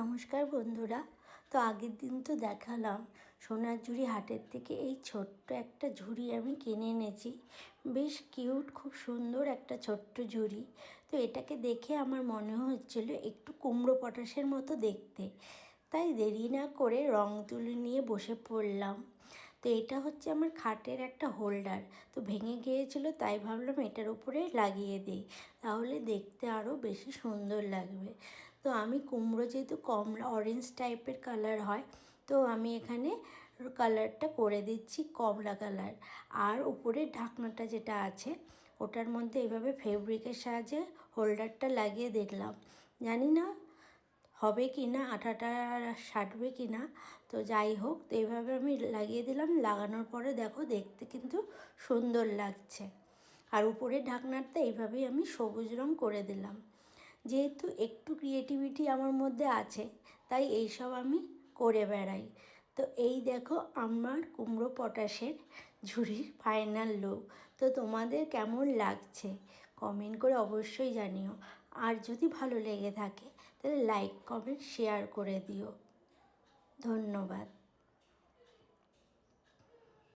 নমস্কার বন্ধুরা। তো আগের দিন তো দেখালাম সোনার ঝুড়ি হাটের থেকে এই ছোট্ট একটা ঝুড়ি আমি কিনে এনেছি। বেশ কিউট, খুব সুন্দর একটা ছোট্ট ঝুড়ি। তো এটাকে দেখে আমার মনে হচ্ছিল একটু কুমড়ো পটাশের মতো দেখতে। তাই দেরি না করে রং তুলি নিয়ে বসে পড়লাম। তো এটা হচ্ছে আমার খাটের একটা হোল্ডার। তো ভেঙে গিয়েছিল, তাই ভাবলাম এটার উপরে লাগিয়ে দিই। তাহলে দেখতে আরও বেশি সুন্দর লাগবে। তো আমি কুমড়ো যেহেতু কমলা অরেঞ্জ টাইপের কালার হয়, তো আমি এখানে কালারটা করে দিচ্ছি কমলা কালার আর উপরের ঢাকনাটা যেটা আছে, ওটার মধ্যে এভাবে ফেব্রিকের সাহায্যে হোল্ডারটা লাগিয়ে দেখলাম। জানি না হবে কি না, আঠাটা সাটবে কি না, তো যাই হোক, তো এইভাবে আমি লাগিয়ে দিলাম। লাগানোর পরে দেখো, দেখতে কিন্তু সুন্দর লাগছে। আর উপরের ঢাকনাটা এইভাবেই আমি সবুজ রং করে দিলাম। যেহেতু একটু ক্রিয়েটিভিটি আমার মধ্যে আছে, তাই এইসব আমি করে বেড়াই। তো এই দেখো, আমার কুমড়ো পটাশের ঝুড়ির ফাইনাল লুক তো তোমাদের কেমন লাগছে? কমেন্ট করে অবশ্যই জানিও। আর যদি ভালো লেগে থাকে তাহলে লাইক কমেন্ট শেয়ার করে দিও। ধন্যবাদ।